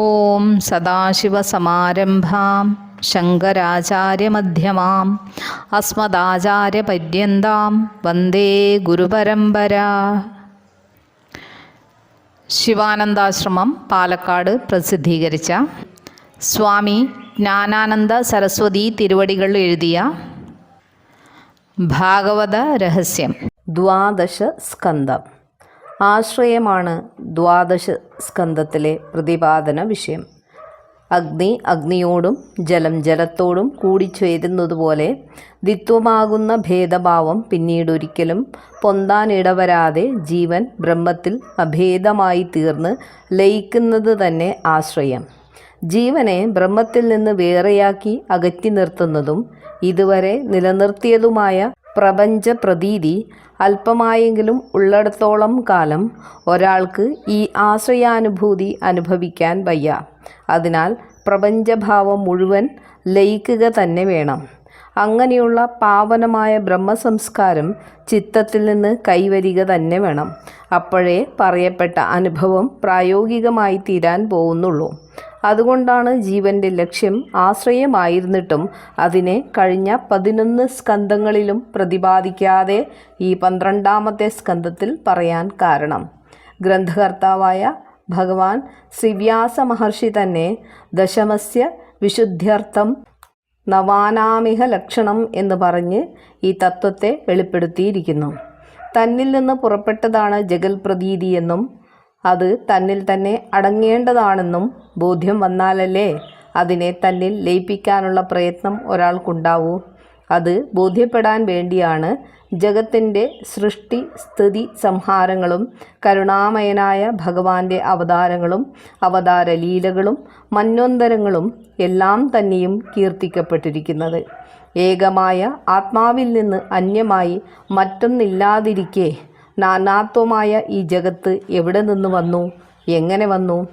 ഓം സദാശിവസമാരംഭാം ശങ്കരാചാര്യമധ്യമാം അസ്മദാചാര്യപര്യന്താം വന്ദേ ഗുരുപരമ്പര. ശിവാനന്ദാശ്രമം പാലക്കാട് പ്രസിദ്ധീകരിച്ച സ്വാമി ജ്ഞാനാനന്ദ സരസ്വതി തിരുവടികൾ എഴുതിയ ഭാഗവത രഹസ്യം. ദ്വാദശ സ്കന്ധം. ആശ്രയമാണ് ദ്വാദശ സ്കന്ധത്തിലെ പ്രതിപാദന വിഷയം. അഗ്നി അഗ്നിയോടും ജലം ജലത്തോടും കൂടിച്ചേരുന്നതുപോലെ ദ്വിത്വമാകുന്ന ഭേദഭാവം പിന്നീടൊരിക്കലും പൊന്താനിടവരാതെ ജീവൻ ബ്രഹ്മത്തിൽ അഭേദമായി തീർന്ന് ലയിക്കുന്നത് തന്നെ ആശ്രയം. ജീവനെ ബ്രഹ്മത്തിൽ നിന്ന് വേറെയാക്കി അകറ്റി നിർത്തുന്നതും ഇതുവരെ നിലനിർത്തിയതുമായ പ്രപഞ്ച പ്രതീതി അല്പമായെങ്കിലും ഉള്ളിടത്തോളം കാലം ഒരാൾക്ക് ഈ ആശ്രയാനുഭൂതി അനുഭവിക്കാൻ വയ്യ. അതിനാൽ പ്രപഞ്ചഭാവം മുഴുവൻ ലയിക്കുക തന്നെ വേണം. അങ്ങനെയുള്ള പാവനമായ ബ്രഹ്മസംസ്കാരം ചിത്തത്തിൽ നിന്ന് കൈവരിക തന്നെ വേണം. അപ്പോഴേ പറയപ്പെട്ട അനുഭവം പ്രായോഗികമായി തീരാൻ പോകുന്നുള്ളൂ. അതുകൊണ്ടാണ് ജീവന്റെ ലക്ഷ്യം ആശ്രയമായിരുന്നിട്ടും അതിനെ കഴിഞ്ഞ പതിനൊന്ന് സ്കന്ധങ്ങളിലും പ്രതിപാദിക്കാതെ ഈ പന്ത്രണ്ടാമത്തെ സ്കന്ധത്തിൽ പറയാൻ കാരണം. ഗ്രന്ഥകർത്താവായ ഭഗവാൻ ശ്രീവ്യാസ മഹർഷി തന്നെ ദശമസ്യ വിശുദ്ധ്യർത്ഥം നവാനാമിക ലക്ഷണം എന്ന് പറഞ്ഞ് ഈ തത്വത്തെ വെളിപ്പെടുത്തിയിരിക്കുന്നു. തന്നിൽ നിന്ന് പുറപ്പെട്ടതാണ് ജഗൽ പ്രതീതി എന്നും അത് തന്നിൽ തന്നെ അടങ്ങേണ്ടതാണെന്നും ബോധ്യം വന്നാലല്ലേ അതിനെ തന്നിൽ ലയിപ്പിക്കാനുള്ള പ്രയത്നം ഒരാൾക്കുണ്ടാവൂ. അത് ബോധ്യപ്പെടാൻ വേണ്ടിയാണ് ജഗത്തിന്റെ സൃഷ്ടി സ്ഥിതി സംഹാരങ്ങളും കരുണാമയനായ ഭഗവാന്റെ അവതാരങ്ങളും അവതാരലീലകളും മന്വന്തരങ്ങളും എല്ലാം തന്നെയും കീർത്തിക്കപ്പെട്ടിരിക്കുന്നത്. ഏകമായ ആത്മാവിൽ നിന്ന് അന്യമായി മറ്റൊന്നില്ലാതിരിക്കെ നാനാത്വമായ ഈ ജഗത്ത് എവിടെ നിന്ന് വന്നു? എങ്ങനെ വന്നു?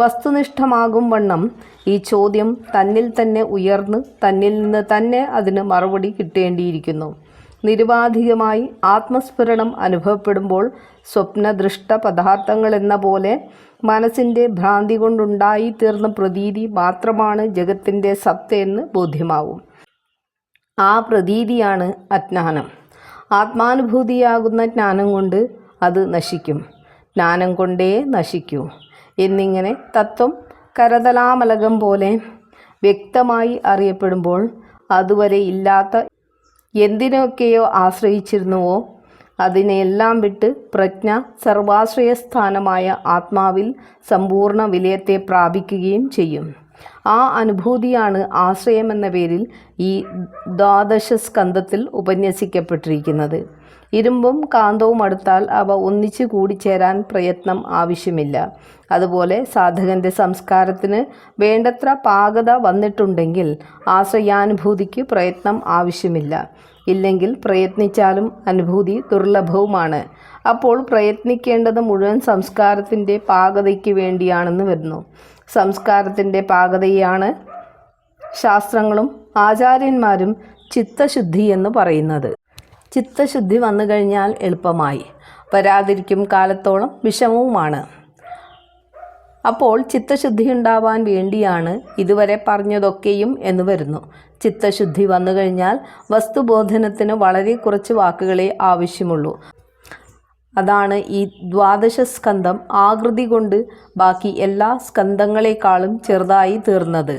വസ്തുനിഷ്ഠമാകും വണ്ണം ഈ ചോദ്യം തന്നിൽ തന്നെ ഉയർന്ന് തന്നിൽ നിന്ന് തന്നെ അതിന് മറുപടി കിട്ടേണ്ടിയിരിക്കുന്നു. നിരുപാധികമായി ആത്മസ്ഫുരണം അനുഭവപ്പെടുമ്പോൾ സ്വപ്നദൃഷ്ട പദാർത്ഥങ്ങളെന്ന പോലെ മനസ്സിന്റെ ഭ്രാന്തി കൊണ്ടുണ്ടായി തീർന്ന പ്രതീതി മാത്രമാണ് ജഗത്തിന്റെ സത്തയെന്ന് ബോധ്യമാവും. ആ പ്രതീതിയാണ് അജ്ഞാനം. ആത്മാനുഭൂതിയാകുന്ന ജ്ഞാനം കൊണ്ട് അത് നശിക്കും. ജ്ഞാനം കൊണ്ടേ നശിക്കൂ. എന്നിങ്ങനെ തത്വം കരതലാമലകം പോലെ വ്യക്തമായി അറിയപ്പെടുമ്പോൾ അതുവരെ ഇല്ലാത്ത എന്തിനൊക്കെയോ ആശ്രയിച്ചിരുന്നുവോ അതിനെയെല്ലാം വിട്ട് പ്രജ്ഞ സർവാശ്രയസ്ഥാനമായ ആത്മാവിൽ സമ്പൂർണ വിലയത്തെ പ്രാപിക്കുകയും ചെയ്യും. ആ അനുഭൂതിയാണ് ആശ്രയം എന്ന പേരിൽ ഈ ദ്വാദശ സ്കന്ധത്തിൽ ഉപന്യസിക്കപ്പെട്ടിരിക്കുന്നത്. ഇരുമ്പും കാന്തവും അടുത്താൽ അവ ഒന്നിച്ചു കൂടിച്ചേരാൻ പ്രയത്നം ആവശ്യമില്ല. അതുപോലെ സാധകന്റെ സംസ്കാരത്തിന് വേണ്ടത്ര പാകത വന്നിട്ടുണ്ടെങ്കിൽ ആശ്രയാനുഭൂതിക്ക് പ്രയത്നം ആവശ്യമില്ല. ഇല്ലെങ്കിൽ പ്രയത്നിച്ചാലും അനുഭൂതി ദുർലഭവുമാണ്. അപ്പോൾ പ്രയത്നിക്കേണ്ടത് മുഴുവൻ സംസ്കാരത്തിന്റെ പാകതയ്ക്ക് വേണ്ടിയാണെന്ന് വരുന്നു. സംസ്കാരത്തിന്റെ പാകതയാണ് ശാസ്ത്രങ്ങളും ആചാര്യന്മാരും ചിത്തശുദ്ധി എന്ന് പറയുന്നത്. ചിത്തശുദ്ധി വന്നു കഴിഞ്ഞാൽ എളുപ്പമായി. വരാതിരിക്കും കാലത്തോളം വിഷമവുമാണ്. അപ്പോൾ ചിത്തശുദ്ധി ഉണ്ടാവാൻ വേണ്ടിയാണ് ഇതുവരെ പറഞ്ഞതൊക്കെയും എന്ന് വരുന്നു. ചിത്തശുദ്ധി വന്നു കഴിഞ്ഞാൽ വസ്തുബോധനത്തിന് വളരെ കുറച്ച് വാക്കുകളെ ആവശ്യമുള്ളൂ. അതാണ് ഈ ദ്വാദശ സ്കന്ധം ആകൃതി കൊണ്ട് ബാക്കി എല്ലാ സ്കന്ധങ്ങളെക്കാളും ചെറുതായി തീർന്നത്.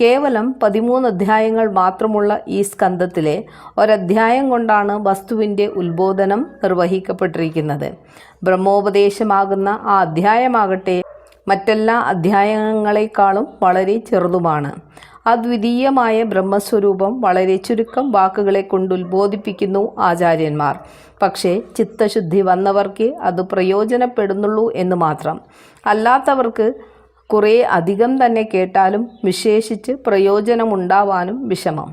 കേവലം പതിമൂന്ന് അധ്യായങ്ങൾ മാത്രമുള്ള ഈ സ്കന്ധത്തിലെ ഒരധ്യായം കൊണ്ടാണ് വസ്തുവിന്റെ ഉത്ബോധനം നിർവഹിക്കപ്പെട്ടിരിക്കുന്നത്. ബ്രഹ്മോപദേശമാകുന്ന ആ അധ്യായമാകട്ടെ മറ്റെല്ലാ അധ്യായങ്ങളെക്കാളും വളരെ ചെറുതുമാണ്. അദ്വിതീയമായ ബ്രഹ്മസ്വരൂപം വളരെ ചുരുക്കം വാക്കുകളെ കൊണ്ട് ഉത്ബോധിപ്പിക്കുന്നു ആചാര്യന്മാർ. പക്ഷേ ചിത്തശുദ്ധി വന്നവർക്ക് അത് പ്രയോജനപ്പെടുന്നുള്ളൂ എന്ന് മാത്രം. അല്ലാത്തവർക്ക് കുറേ അധികം തന്നെ കേട്ടാലും വിശേഷിച്ച് പ്രയോജനമുണ്ടാവാനും വിഷമം.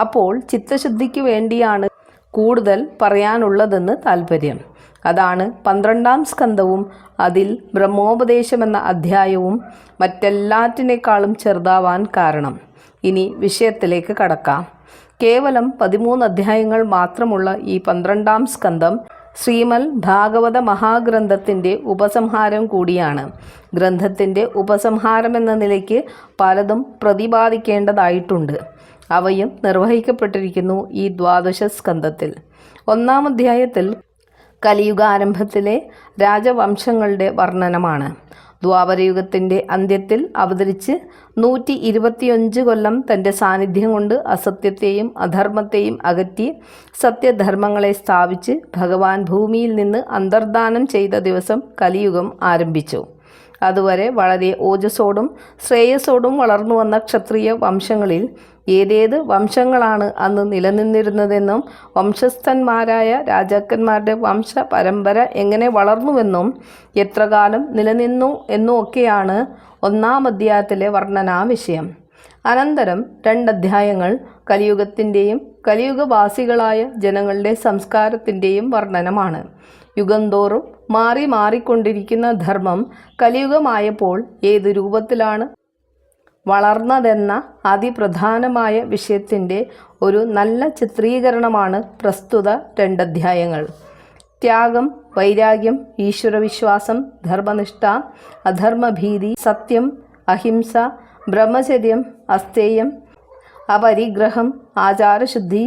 അപ്പോൾ ചിത്തശുദ്ധിക്ക് വേണ്ടിയാണ് കൂടുതൽ പറയാനുള്ളതെന്ന് താല്പര്യം അതാണ് പന്ത്രണ്ടാം സ്കന്ധവും അതിൽ ബ്രഹ്മോപദേശം എന്ന അധ്യായവും മറ്റെല്ലാറ്റിനേക്കാളും ചെറുതാവാൻ കാരണം. ഇനി വിഷയത്തിലേക്ക് കടക്കാം. കേവലം പതിമൂന്ന് അധ്യായങ്ങൾ മാത്രമുള്ള ഈ പന്ത്രണ്ടാം സ്കന്ധം ശ്രീമൽ ഭാഗവത മഹാഗ്രന്ഥത്തിന്റെ ഉപസംഹാരം കൂടിയാണ്. ഗ്രന്ഥത്തിന്റെ ഉപസംഹാരം എന്ന നിലയ്ക്ക് പലതും പ്രതിപാദിക്കേണ്ടതായിട്ടുണ്ട്. അവയും നിർവഹിക്കപ്പെട്ടിരിക്കുന്നു ഈ ദ്വാദശ സ്കന്ധത്തിൽ. ഒന്നാം അധ്യായത്തിൽ കലിയുഗാരംഭത്തിലെ രാജവംശങ്ങളുടെ വർണനമാണ്. ദ്വാപരയുഗത്തിന്റെ അന്ത്യത്തിൽ അവതരിച്ച് നൂറ്റി ഇരുപത്തിയഞ്ച് കൊല്ലം തന്റെ സാന്നിധ്യം കൊണ്ട് അസത്യത്തെയും അധർമ്മത്തെയും അകറ്റി സത്യധർമ്മങ്ങളെ സ്ഥാപിച്ച് ഭഗവാൻ ഭൂമിയിൽ നിന്ന് അന്തർദാനം ചെയ്ത ദിവസം കലിയുഗം ആരംഭിച്ചു. അതുവരെ വളരെ ഓജസ്സോടും ശ്രേയസ്സോടും വളർന്നു വന്ന ക്ഷത്രിയ വംശങ്ങളിൽ ഏതേത് വംശങ്ങളാണ് അന്ന് നിലനിന്നിരുന്നതെന്നും വംശസ്ഥന്മാരായ രാജാക്കന്മാരുടെ വംശ പരമ്പര എങ്ങനെ വളർന്നുവെന്നും എത്രകാലം നിലനിന്നു എന്നുമൊക്കെയാണ് ഒന്നാം അധ്യായത്തിലെ വർണനാ വിഷയം അനന്തരം രണ്ടധ്യായങ്ങൾ കലിയുഗത്തിന്റെയും കലിയുഗവാസികളായ ജനങ്ങളുടെ സംസ്കാരത്തിന്റെയും വർണനമാണ്. യുഗന്തോറും തോറും മാറി മാറിക്കൊണ്ടിരിക്കുന്ന ധർമ്മം കലിയുഗമായപ്പോൾ ഏത് രൂപത്തിലാണ് വളർന്നതെന്ന അതിപ്രധാനമായ വിഷയത്തിന്റെ ഒരു നല്ല ചിത്രീകരണമാണ് പ്രസ്തുത രണ്ടധ്യായങ്ങൾ. ത്യാഗം വൈരാഗ്യം ഈശ്വരവിശ്വാസം ധർമ്മനിഷ്ഠ അധർമ്മഭീതി സത്യം അഹിംസ ബ്രഹ്മചര്യം അസ്ഥേയം അപരിഗ്രഹം ആചാരശുദ്ധി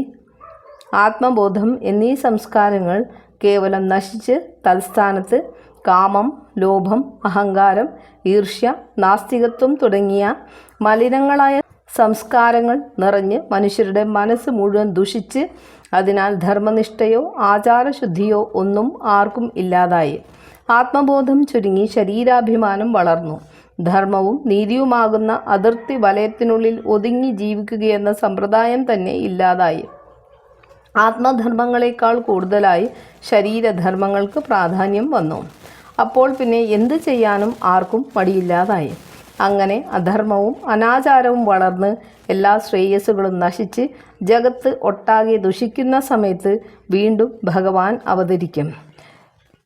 ആത്മബോധം എന്നീ സംസ്കാരങ്ങൾ കേവലം നശിച്ച് തൽസ്ഥാനത്ത് കാമം ലോഭം അഹങ്കാരം ഈർഷ്യ നാസ്തികത്വം തുടങ്ങിയ മലിനങ്ങളായ സംസ്കാരങ്ങൾ നിറഞ്ഞ് മനുഷ്യരുടെ മനസ്സ് മുഴുവൻ ദുഷിച്ച് അതിനാൽ ധർമ്മനിഷ്ഠയോ ആചാരശുദ്ധിയോ ഒന്നും ആർക്കും ഇല്ലാതായി. ആത്മബോധം ചുരുങ്ങി ശരീരാഭിമാനം വളർന്നു. ധർമ്മവും നീതിയുമാകുന്ന അതിർത്തി വലയത്തിനുള്ളിൽ ഒതുങ്ങി ജീവിക്കുകയെന്ന സമ്പ്രദായം തന്നെ ഇല്ലാതായി. ആത്മധർമ്മങ്ങളെക്കാൾ കൂടുതലായി ശരീരധർമ്മങ്ങൾക്ക് പ്രാധാന്യം വന്നു. അപ്പോൾ പിന്നെ എന്ത് ചെയ്യാനും ആർക്കും മടിയില്ലാതായി. അങ്ങനെ അധർമ്മവും അനാചാരവും വളർന്ന് എല്ലാ ശ്രേയസ്സുകളും നശിച്ച് ജഗത്ത് ഒട്ടാകെ ദുഷിക്കുന്ന സമയത്ത് വീണ്ടും ഭഗവാൻ അവതരിക്കും.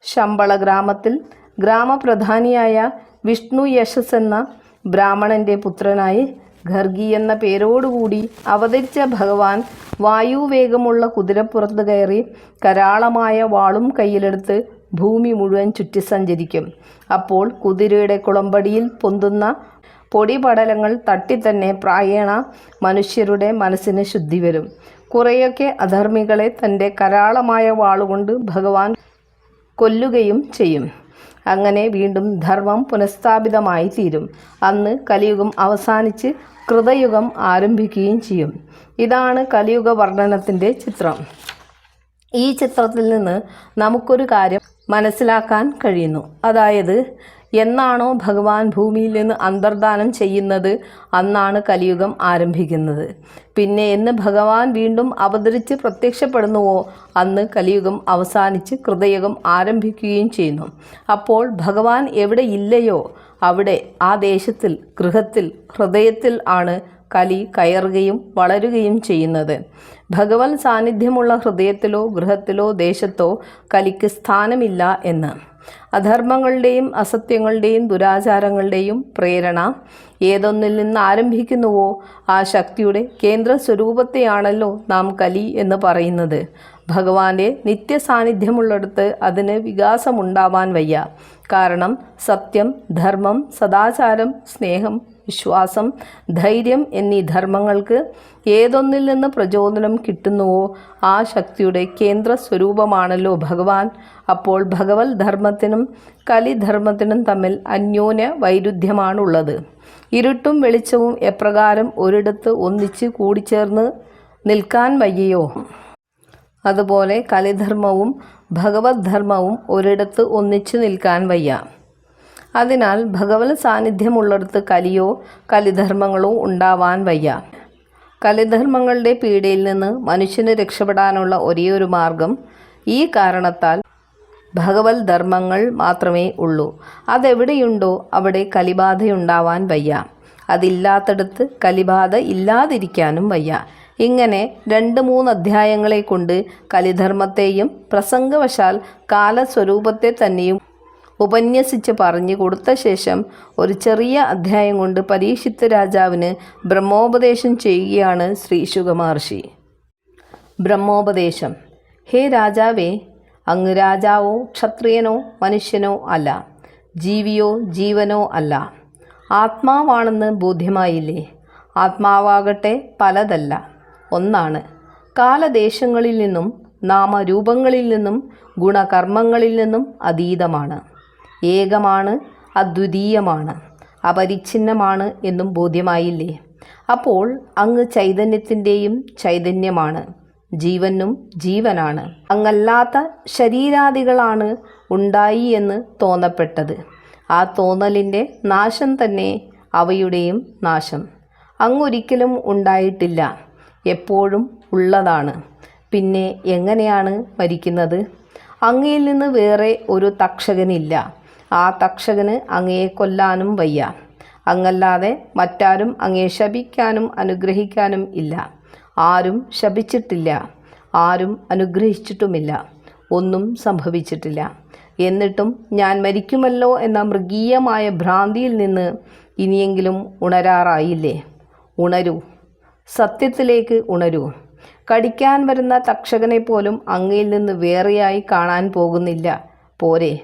ശമ്പള ഗ്രാമത്തിൽ ഗ്രാമപ്രധാനിയായ വിഷ്ണു യശസ് എന്ന ബ്രാഹ്മണന്റെ പുത്രനായി ഖർഗി എന്ന പേരോടുകൂടി അവതരിച്ച ഭഗവാൻ വായുവേഗമുള്ള കുതിരപ്പുറത്ത് കയറി കരാളമായ വാളും കയ്യിലെടുത്ത് ഭൂമി മുഴുവൻ ചുറ്റി സഞ്ചരിക്കും അപ്പോൾ കുതിരയുടെ കുളമ്പടിയിൽ പൊന്തുന്ന പൊടിപടലങ്ങൾ തട്ടി തന്നെ പ്രായേണ മനുഷ്യരുടെ മനസ്സിന് ശുദ്ധി വരും. കുറേയൊക്കെ അധർമ്മികളെ തന്റെ കരാളമായ വാളുകൊണ്ട് ഭഗവാൻ കൊല്ലുകയും ചെയ്യും. അങ്ങനെ വീണ്ടും ധർമ്മം പുനഃസ്ഥാപിതമായി തീരും. അന്ന് കലിയുഗം അവസാനിച്ച് കൃതയുഗം ആരംഭിക്കുകയും ചെയ്യും. ഇതാണ് കലിയുഗ വർണനത്തിന്റെ ചിത്രം. ഈ ചിത്രത്തിൽ നിന്ന് നമുക്കൊരു കാര്യം മനസ്സിലാക്കാൻ കഴിയുന്നു. അതായത് എന്നാണോ ഭഗവാൻ ഭൂമിയിൽ നിന്ന് അന്തർദാനം ചെയ്യുന്നത്? അന്നാണ് കലിയുഗം ആരംഭിക്കുന്നത്. പിന്നെ എന്ന് ഭഗവാൻ വീണ്ടും അവതരിച്ച് പ്രത്യക്ഷപ്പെടുന്നുവോ? അന്ന് കലിയുഗം അവസാനിച്ച് കൃതയുഗം ആരംഭിക്കുകയും ചെയ്യുന്നു. അപ്പോൾ ഭഗവാൻ എവിടെ ഇല്ലയോ? അവിടെ ആ ദേശത്തിൽ ഗൃഹത്തിൽ ഹൃദയത്തിൽ ആണ് കലി കയറുകയും വളരുകയും ചെയ്യുന്നത്. ഭഗവൻ സാന്നിധ്യമുള്ള ഹൃദയത്തിലോ ഗൃഹത്തിലോ ദേശത്തോ കലിക്ക് സ്ഥാനമില്ല എന്ന്. അധർമ്മങ്ങളുടെയും അസത്യങ്ങളുടെയും ദുരാചാരങ്ങളുടെയും പ്രേരണ ഏതൊന്നിൽ നിന്ന് ആരംഭിക്കുന്നുവോ ആ ശക്തിയുടെ കേന്ദ്ര സ്വരൂപത്തെയാണല്ലോ നാം കലി എന്ന് പറയുന്നത്. ഭഗവാന്റെ നിത്യ സാന്നിധ്യമുള്ളിടത്ത് അതിന് വികാസമുണ്ടാവാൻ വയ്യ. കാരണം സത്യം ധർമ്മം സദാചാരം സ്നേഹം വിശ്വാസം ധൈര്യം എന്നീ ധർമ്മങ്ങൾക്ക് ഏതൊന്നിൽ നിന്ന് പ്രചോദനം കിട്ടുന്നുവോ ആ ശക്തിയുടെ കേന്ദ്ര സ്വരൂപമാണല്ലോ ഭഗവാൻ. അപ്പോൾ ഭഗവത് ധർമ്മത്തിനും കലിധർമ്മത്തിനും തമ്മിൽ അന്യോന്യ വൈരുദ്ധ്യമാണുള്ളത്. ഇരുട്ടും വെളിച്ചവും എപ്രകാരം ഒരിടത്ത് ഒന്നിച്ച് കൂടിച്ചേർന്ന് നിൽക്കാൻ വയ്യയോ? അതുപോലെ കലിധർമ്മവും ഭഗവത് ധർമ്മവും ഒരിടത്ത് ഒന്നിച്ചു നിൽക്കാൻ വയ്യ. അതിനാൽ ഭഗവത് സാന്നിധ്യമുള്ളിടത്ത് കലിയോ കലിധർമ്മങ്ങളോ ഉണ്ടാവാൻ വയ്യ. കലിധർമ്മങ്ങളുടെ പീഡയിൽ നിന്ന് മനുഷ്യന് രക്ഷപ്പെടാനുള്ള ഒരേയൊരു മാർഗം ഈ കാരണത്താൽ ഭഗവത് ധർമ്മങ്ങൾ മാത്രമേ ഉള്ളൂ. അതെവിടെയുണ്ടോ അവിടെ കലിബാധയുണ്ടാവാൻ വയ്യ. അതില്ലാത്തടത്ത് കലിബാധ ഇല്ലാതിരിക്കാനും വയ്യ. ഇങ്ങനെ രണ്ട് മൂന്ന് അധ്യായങ്ങളെ കൊണ്ട് കലിധർമ്മത്തെയും പ്രസംഗവശാൽ കാലസ്വരൂപത്തെ തന്നെയും ഉപന്യസിച്ച് പറഞ്ഞു കൊടുത്ത ശേഷം ഒരു ചെറിയ അധ്യായം കൊണ്ട് പരീക്ഷിത്ത രാജാവിന് ബ്രഹ്മോപദേശം ചെയ്യുകയാണ് ശ്രീ ശുഗമഹർഷി. ബ്രഹ്മോപദേശം. ഹേ രാജാവേ അങ്ങ് രാജാവോ ക്ഷത്രിയനോ മനുഷ്യനോ അല്ല ജീവിയോ ജീവനോ അല്ല. ആത്മാവാണെന്ന് ബോധ്യമായില്ലേ? ആത്മാവാകട്ടെ പലതല്ല. ഒന്നാണ്. കാലദേശങ്ങളിൽ നിന്നും നാമരൂപങ്ങളിൽ നിന്നും ഗുണകർമ്മങ്ങളിൽ നിന്നും അതീതമാണ്. ഏകമാണ് അദ്വിതീയമാണ് അപരിച്ഛിന്നമാണ് എന്നും ബോധ്യമായില്ലേ? അപ്പോൾ അങ്ങ് ചൈതന്യത്തിന്റെയും ചൈതന്യമാണ്. ജീവനും ജീവനാണ്. അങ്ങല്ലാത്ത ശരീരാദികളാണ് ഉണ്ടായി എന്ന് തോന്നപ്പെട്ടത്. ആ തോന്നലിന്റെ നാശം തന്നെ അവയുടെയും നാശം. അങ്ങൊരിക്കലും ഉണ്ടായിട്ടില്ല. എപ്പോഴും ഉള്ളതാണ്. പിന്നെ എങ്ങനെയാണ് മരിക്കുന്നത്? അങ്ങയിൽ നിന്ന് വേറെ ഒരു തക്ഷകനില്ല. ആ തക്ഷകന് അങ്ങയെ കൊല്ലാനും വയ്യ. അങ്ങല്ലാതെ മറ്റാരും അങ്ങയെ ശപിക്കാനും അനുഗ്രഹിക്കാനും ഇല്ല. ആരും ശപിച്ചിട്ടില്ല. ആരും അനുഗ്രഹിച്ചിട്ടുമില്ല. ഒന്നും സംഭവിച്ചിട്ടില്ല. എന്നിട്ടും ഞാൻ മരിക്കുമല്ലോ എന്ന മൃഗീയമായ ഭ്രാന്തിയിൽ നിന്ന് ഇനിയെങ്കിലും ഉണരാറായില്ലേ? ഉണരൂ. സത്യത്തിലേക്ക് ഉണരൂ. കടിക്കാൻ വരുന്ന തക്ഷകനെ പോലും അങ്ങയിൽ നിന്ന് വേറെയായി കാണാൻ പോകുന്നില്ല. പോരെ.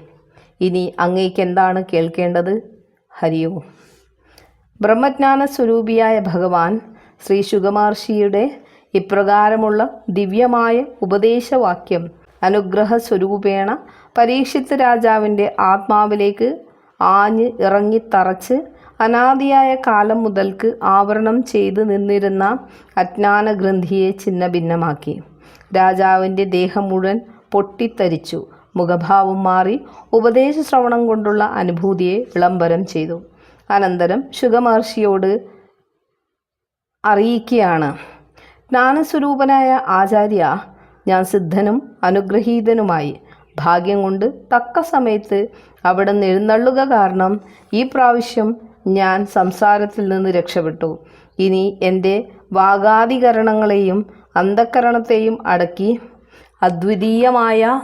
ഇനി അങ്ങേക്ക് എന്താണ് കേൾക്കേണ്ടത്? ഹരിയോ. ബ്രഹ്മജ്ഞാന സ്വരൂപിയായ ഭഗവാൻ ശ്രീ ശുഗമഹർഷിയുടെ ഇപ്രകാരമുള്ള ദിവ്യമായ ഉപദേശവാക്യം അനുഗ്രഹ സ്വരൂപേണ പരീക്ഷിത്ത് രാജാവിന്റെ ആത്മാവിലേക്ക് ആഞ്ഞ് ഇറങ്ങിത്തറച്ച് അനാദിയായ കാലം മുതൽക്ക് ആവരണം ചെയ്ത് നിന്നിരുന്ന അജ്ഞാന ഗ്രന്ഥിയെ ഛിന്ന ഭിന്നമാക്കി രാജാവിന്റെ ദേഹം മുഴുവൻ പൊട്ടിത്തരിച്ചു. മുഖഭാവം മാറി ഉപദേശ ശ്രവണം കൊണ്ടുള്ള അനുഭൂതിയെ വിളംബരം ചെയ്തു. അനന്തരം ശുഗമഹർഷിയോട് അറിയിക്കുകയാണ് ജ്ഞാനസ്വരൂപനായ ആചാര്യ ഞാൻ സിദ്ധനും അനുഗ്രഹീതനുമായി. ഭാഗ്യം കൊണ്ട് തക്ക സമയത്ത് അവിടെ നിന്ന് എഴുന്നള്ളുക കാരണം ഈ പ്രാവശ്യം ഞാൻ സംസാരത്തിൽ നിന്ന് രക്ഷപ്പെട്ടു. ഇനി എന്റെ വാഗാധികരണങ്ങളെയും അന്ധക്കരണത്തെയും അടക്കി അദ്വിതീയമായ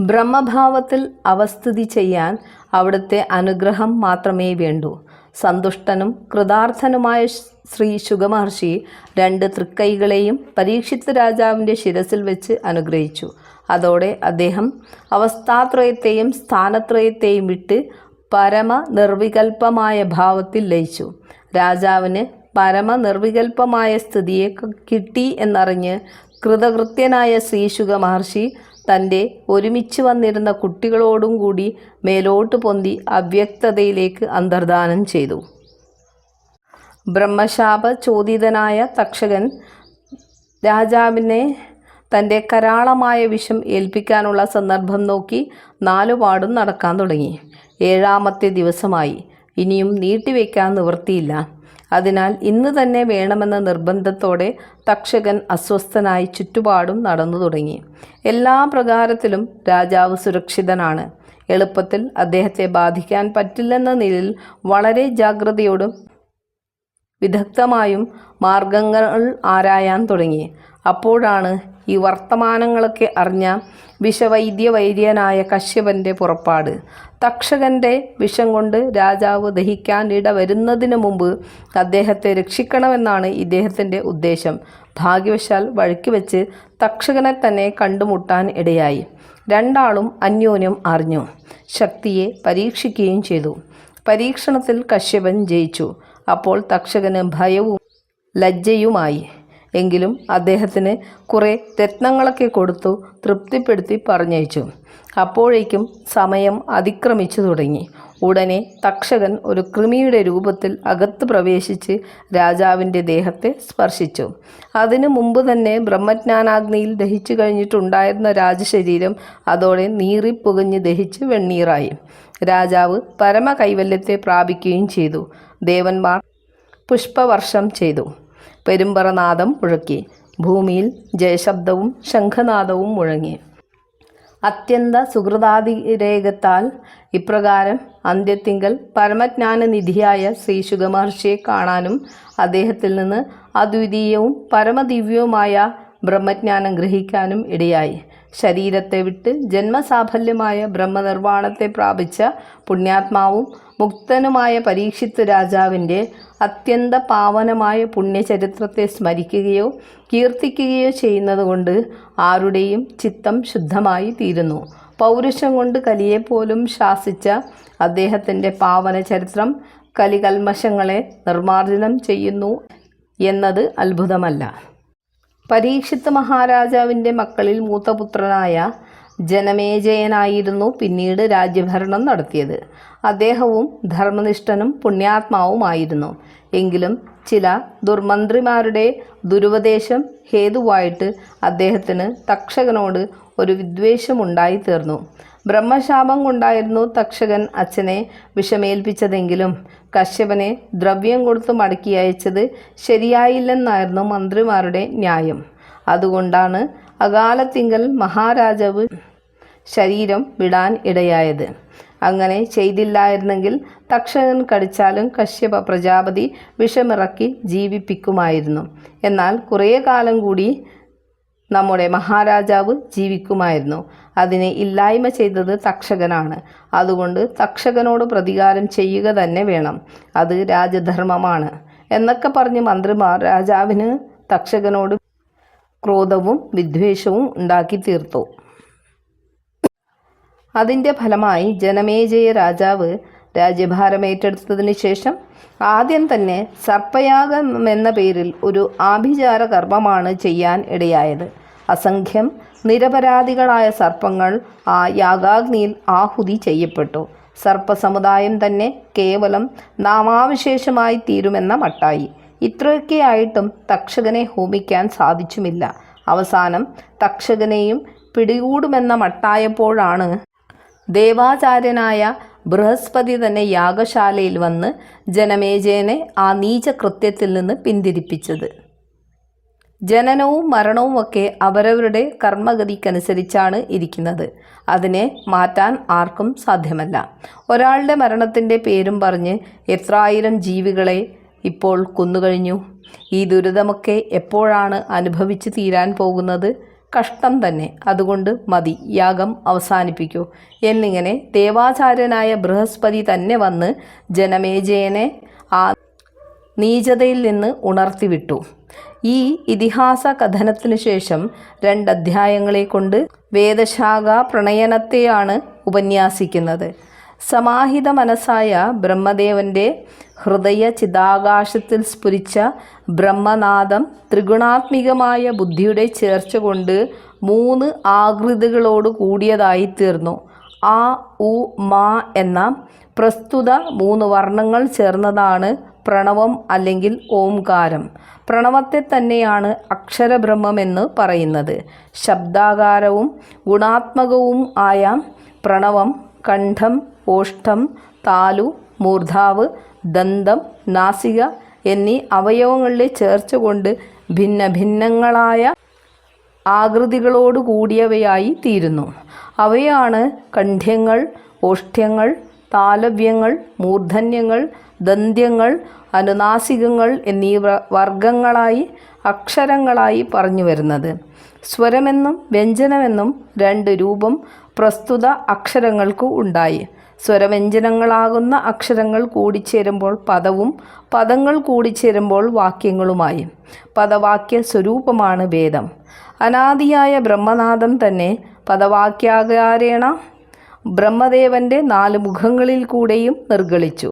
ബ്രഹ്മഭാവത്തിൽ അവസ്ഥിതി ചെയ്യാൻ അവിടുത്തെ അനുഗ്രഹം മാത്രമേ വേണ്ടൂ. സന്തുഷ്ടനും കൃതാർത്ഥനുമായ ശ്രീ ശുഗമഹർഷി രണ്ട് തൃക്കൈകളെയും പരീക്ഷിത് രാജാവിന്റെ ശിരസിൽ വെച്ച് അനുഗ്രഹിച്ചു. അതോടെ അദ്ദേഹം അവസ്ഥാത്രയത്തെയും സ്ഥാനത്രയത്തെയും വിട്ട് പരമ നിർവികൽപ്പമായ ഭാവത്തിൽ ലയിച്ചു. രാജാവിന് പരമ നിർവികൽപ്പമായ സ്ഥിതിയെ കിട്ടി എന്നറിഞ്ഞ് കൃതകൃത്യനായ ശ്രീശുക മഹർഷി തന്റെ ഒരുമിച്ച് വന്നിരുന്ന കുട്ടികളോടും കൂടി മേലോട്ട് പൊന്തി അവ്യക്തതയിലേക്ക് അന്തർദാനം ചെയ്തു. ബ്രഹ്മശാപ ചോദിതനായ തക്ഷകൻ രാജാവിനെ തന്റെ കരാളമായ വിഷം ഏൽപ്പിക്കാനുള്ള സന്ദർഭം നോക്കി നാലുപാടും നടക്കാൻ തുടങ്ങി. ഏഴാമത്തെ ദിവസമായി. ഇനിയും നീട്ടിവെക്കാൻ നിവൃത്തിയില്ല. അതിനാൽ ഇന്ന് തന്നെ വേണമെന്ന നിർബന്ധത്തോടെ തക്ഷകൻ അസ്വസ്ഥനായി ചുറ്റുപാടും നടന്നു തുടങ്ങി. എല്ലാ പ്രകാരത്തിലും രാജാവ് സുരക്ഷിതനാണ്. എളുപ്പത്തിൽ അദ്ദേഹത്തെ ബാധിക്കാൻ പറ്റില്ലെന്ന നിലയിൽ വളരെ ജാഗ്രതയോടും വിദഗ്ധമായും മാർഗങ്ങൾ ആരായാൻ തുടങ്ങി. അപ്പോഴാണ് ഈ വർത്തമാനങ്ങളൊക്കെ അറിഞ്ഞ വിഷവൈദ്യ വൈദ്യനായ കശ്യപന്റെ പുറപ്പാട്. തക്ഷകന്റെ വിഷം കൊണ്ട് രാജാവ് ദഹിക്കാൻ ഇട വരുന്നതിന് മുമ്പ് അദ്ദേഹത്തെ രക്ഷിക്കണമെന്നാണ് ഇദ്ദേഹത്തിന്റെ ഉദ്ദേശം. ഭാഗ്യവശാൽ വഴുക്കി വെച്ച് തക്ഷകനെ തന്നെ കണ്ടുമുട്ടാൻ ഇടയായി. രണ്ടാളും അന്യോന്യം അറിഞ്ഞു. ശക്തിയെ പരീക്ഷിക്കുകയും ചെയ്തു. പരീക്ഷണത്തിൽ കശ്യപൻ ജയിച്ചു. അപ്പോൾ തക്ഷകന് ഭയവും ലജ്ജയുമായി. എങ്കിലും അദ്ദേഹത്തിന് കുറേ രത്നങ്ങളൊക്കെ കൊടുത്തു തൃപ്തിപ്പെടുത്തി പറഞ്ഞയച്ചു. അപ്പോഴേക്കും സമയം അതിക്രമിച്ചു തുടങ്ങി. ഉടനെ തക്ഷകൻ ഒരു കൃമിയുടെ രൂപത്തിൽ അകത്ത് പ്രവേശിച്ച് രാജാവിന്റെ ദേഹത്തെ സ്പർശിച്ചു. അതിനു മുമ്പ് തന്നെ ബ്രഹ്മജ്ഞാനാഗ്നിയിൽ ദഹിച്ചു കഴിഞ്ഞിട്ടുണ്ടായിരുന്ന രാജശരീരം അതോടെ നീറിപ്പുകഞ്ഞ് ദഹിച്ച് വെണ്ണീറായി. രാജാവ് പരമ കൈവല്യത്തെ പ്രാപിക്കുകയും ചെയ്തു. ദേവന്മാർ പുഷ്പവർഷം ചെയ്തു. പെരുമ്പറനാദം മുഴക്കി ഭൂമിയിൽ ജയശബ്ദവും ശംഖനാദവും മുഴങ്ങി. അത്യന്ത സുഹൃതാതിരേകത്താൽ ഇപ്രകാരം അന്ത്യത്തിങ്കൽ പരമജ്ഞാനനിധിയായ ശ്രീ ശുഗമഹർഷിയെ കാണാനും അദ്ദേഹത്തിൽ നിന്ന് അദ്വിതീയവും പരമദിവ്യവുമായ ബ്രഹ്മജ്ഞാനം ഗ്രഹിക്കാനും ഇടയായി. ശരീരത്തെ വിട്ട് ജന്മസാഫല്യമായ ബ്രഹ്മനിർവാണത്തെ പ്രാപിച്ച പുണ്യാത്മാവും മുക്തനുമായ പരീക്ഷിത്ത് രാജാവിന്റെ അത്യന്ത പാവനമായ പുണ്യചരിത്രത്തെ സ്മരിക്കുകയോ കീർത്തിക്കുകയോ ചെയ്യുന്നതുകൊണ്ട് ആരുടെയും ചിത്തം ശുദ്ധമായി തീരുന്നു. പൗരുഷം കൊണ്ട് കലിയെപ്പോലും ശാസിച്ച അദ്ദേഹത്തിന്റെ പാവന ചരിത്രം കലികൽമശങ്ങളെ നിർമ്മാർജനം ചെയ്യുന്നു എന്നത് അത്ഭുതമല്ല. പരീക്ഷിത്ത് മഹാരാജാവിന്റെ മക്കളിൽ മൂത്തപുത്രനായ ജനമേജയനായിരുന്നു പിന്നീട് രാജ്യഭരണം നടത്തിയത്. അദ്ദേഹവും ധർമ്മനിഷ്ഠനും പുണ്യാത്മാവുമായിരുന്നു. എങ്കിലും ചില ദുർമന്ത്രിമാരുടെ ദുരുപദേശം ഹേതുവായിട്ട് അദ്ദേഹത്തിന് തക്ഷകനോട് ഒരു വിദ്വേഷമുണ്ടായി തീർന്നു ബ്രഹ്മശാപം കൊണ്ടായിരുന്നു തക്ഷകൻ അച്ഛനെ വിഷമേൽപ്പിച്ചതെങ്കിലും. കശ്യപനെ ദ്രവ്യം കൊടുത്ത് മടക്കി അയച്ചത് ശരിയായില്ലെന്നായിരുന്നു മന്ത്രിമാരുടെ ന്യായം. അതുകൊണ്ടാണ് അകാലത്തിങ്കൽ മഹാരാജാവ് ശരീരം വിടാൻ ഇടയായത്. അങ്ങനെ ചെയ്തില്ലായിരുന്നെങ്കിൽ തക്ഷകൻ കടിച്ചാലും കശ്യപ പ്രജാപതി വിഷമിറക്കി ജീവിപ്പിക്കുമായിരുന്നു. എന്നാൽ കുറേ കാലം കൂടി നമ്മുടെ മഹാരാജാവ് ജീവിക്കുമായിരുന്നു. അതിനെ ഇല്ലായ്മ ചെയ്തത് തക്ഷകനാണ്. അതുകൊണ്ട് തക്ഷകനോട് പ്രതികാരം ചെയ്യുക തന്നെ വേണം. അത് രാജധർമ്മമാണ്. എന്നൊക്കെ പറഞ്ഞ് മന്ത്രിമാർ രാജാവിന് തക്ഷകനോട് ക്രോധവും വിദ്വേഷവും ഉണ്ടാക്കി തീർത്തു. അതിന്റെ ഫലമായി ജനമേജയ രാജാവ് രാജ്യഭാരം ഏറ്റെടുത്തതിന് ശേഷം ആദ്യം തന്നെ സർപ്പയാഗം എന്ന പേരിൽ ഒരു ആഭിചാര കർമ്മമാണ് ചെയ്യാൻ ഇടയായത്. അസംഖ്യം നിരപരാധികളായ സർപ്പങ്ങൾ ആ യാഗാഗ്നിയിൽ ആഹുതി ചെയ്യപ്പെട്ടു. സർപ്പസമുദായം തന്നെ കേവലം നാമാവിശേഷമായി തീരുമെന്ന മട്ടായി. ഇത്രയൊക്കെയായിട്ടും തക്ഷകനെ ഹോമിക്കാൻ സാധിച്ചുമില്ല. അവസാനം തക്ഷകനെയും പിടികൂടുമെന്ന മട്ടായപ്പോഴാണ് ദേവാചാര്യനായ ബൃഹസ്പതി തന്നെ യാഗശാലയിൽ വന്ന് ജനമേജയനെ ആ നീച കൃത്യത്തിൽ നിന്ന് പിന്തിരിപ്പിച്ചത്. ജനനവും മരണവും ഒക്കെ അവരവരുടെ കർമ്മഗതിക്കനുസരിച്ചാണ് ഇരിക്കുന്നത്. അതിനെ മാറ്റാൻ ആർക്കും സാധ്യമല്ല. ഒരാളുടെ മരണത്തിന്റെ പേരും പറഞ്ഞ് എത്രായിരം ജീവികളെ ഇപ്പോൾ കൊന്നുകഴിഞ്ഞു. ഈ ദുരിതമൊക്കെ എപ്പോഴാണ് അനുഭവിച്ച് തീരാൻ പോകുന്നത്? കഷ്ടം തന്നെ. അതുകൊണ്ട് മതി യാഗം അവസാനിപ്പിക്കൂ. എന്നിങ്ങനെ ദേവാചാര്യനായ ബൃഹസ്പതി തന്നെ വന്ന് ജനമേജയനെ ആ നീചതയിൽ നിന്ന് ഉണർത്തിവിട്ടു. ഈ ഇതിഹാസ കഥനത്തിനു ശേഷം രണ്ടധ്യായങ്ങളെ കൊണ്ട് വേദശാഖ പ്രണയനത്തെയാണ് ഉപന്യാസിക്കുന്നത്. സമാഹിത മനസ്സായ ബ്രഹ്മദേവന്റെ ഹൃദയ ചിതാകാശത്തിൽ സ്ഫുരിച്ച ബ്രഹ്മനാദം ത്രിഗുണാത്മികമായ ബുദ്ധിയുടെ ചേർച്ച കൊണ്ട് മൂന്ന് ആകൃതികളോട് കൂടിയതായി തീർന്നു. ആ ഉ മാ എന്ന പ്രസ്തുത മൂന്ന് വർണങ്ങൾ ചേർന്നതാണ് പ്രണവം അല്ലെങ്കിൽ ഓംകാരം. പ്രണവത്തെ തന്നെയാണ് അക്ഷരബ്രഹ്മം എന്ന് പറയുന്നത്. ശബ്ദാകാരവും ഗുണാത്മകവും ആയ പ്രണവം കണ്ഠം ഓഷ്ഠം താലു മൂർധാവ് ദന്തം നാസിക എന്നീ അവയവങ്ങളിലെ ചേർച്ച കൊണ്ട് ഭിന്ന ഭിന്നങ്ങളായ ആകൃതികളോട് കൂടിയവയായി തീരുന്നു. അവയാണ് കണ്ഠ്യങ്ങൾ ഓഷ്ഠ്യങ്ങൾ താലവ്യങ്ങൾ മൂർധന്യങ്ങൾ ദന്ത്യങ്ങൾ അനുനാസികങ്ങൾ എന്നീ വർഗങ്ങളായി അക്ഷരങ്ങളായി പറഞ്ഞു വരുന്നത്. സ്വരമെന്നും വ്യഞ്ജനമെന്നും രണ്ട് രൂപം പ്രസ്തുത അക്ഷരങ്ങൾക്ക് ഉണ്ടായി. സ്വരവ്യഞ്ജനങ്ങളാകുന്ന അക്ഷരങ്ങൾ കൂടിച്ചേരുമ്പോൾ പദവും പദങ്ങൾ കൂടിച്ചേരുമ്പോൾ വാക്യങ്ങളുമായി. പദവാക്യ സ്വരൂപമാണ് വേദം. അനാദിയായ ബ്രഹ്മനാഥം തന്നെ പദവാക്യാകാരേണ ബ്രഹ്മദേവന്റെ നാല് മുഖങ്ങളിൽ കൂടെയും നിർഗളിച്ചു.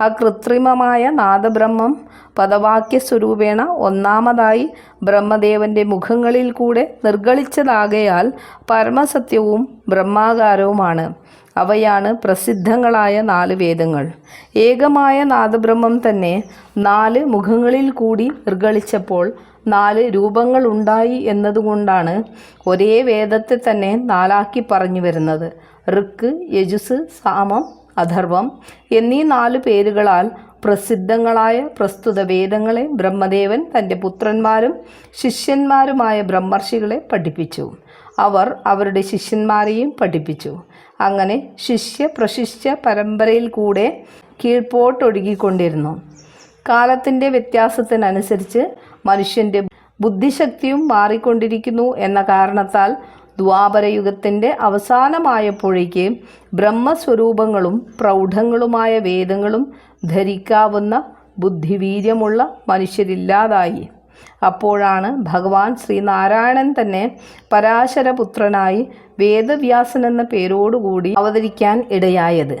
ആ കൃത്രിമമായ നാദബ്രഹ്മം പദവാക്യ സ്വരൂപേണ ഒന്നാമതായി ബ്രഹ്മദേവന്റെ മുഖങ്ങളിൽ കൂടെ നിർഗളിച്ചതാകയാൽ പരമസത്യവും ബ്രഹ്മാകാരവുമാണ്. അവയാണ് പ്രസിദ്ധങ്ങളായ നാല് വേദങ്ങൾ. ഏകമായ നാദബ്രഹ്മം തന്നെ നാല് മുഖങ്ങളിൽ കൂടി നിർഗളിച്ചപ്പോൾ നാല് രൂപങ്ങൾ ഉണ്ടായി എന്നതുകൊണ്ടാണ് ഒരേ വേദത്തെ തന്നെ നാലാക്കി പറഞ്ഞു വരുന്നത്. ഋക്ക് യജുസ് സാമം അഥർവം എന്നീ നാല് പേരുകളാൽ പ്രസിദ്ധങ്ങളായ പ്രസ്തുത വേദങ്ങളെ ബ്രഹ്മദേവൻ തന്റെ പുത്രന്മാരും ശിഷ്യന്മാരുമായ ബ്രഹ്മർഷികളെ പഠിപ്പിച്ചു. അവർ അവരുടെ ശിഷ്യന്മാരെയും പഠിപ്പിച്ചു. അങ്ങനെ ശിഷ്യ പ്രശിഷ്യ പരമ്പരയിൽ കൂടെ കീഴ്പോട്ടൊഴുകിക്കൊണ്ടിരുന്നു കാലത്തിന്റെ വ്യത്യാസത്തിനനുസരിച്ച് മനുഷ്യന്റെ ബുദ്ധിശക്തിയും മാറിക്കൊണ്ടിരിക്കുന്നു എന്ന കാരണത്താൽ ദ്വാപരയുഗത്തിന്റെ അവസാനമായപ്പോഴേക്ക് ബ്രഹ്മസ്വരൂപങ്ങളും പ്രൗഢങ്ങളുമായ വേദങ്ങളും ധരിക്കാവുന്ന ബുദ്ധിവീര്യമുള്ള മനുഷ്യരില്ലാതായി. അപ്പോഴാണ് ഭഗവാൻ ശ്രീനാരായണൻ തന്നെ പരാശരപുത്രനായി വേദവ്യാസൻ എന്ന പേരോടുകൂടി അവതരിക്കാൻ ഇടയായത്.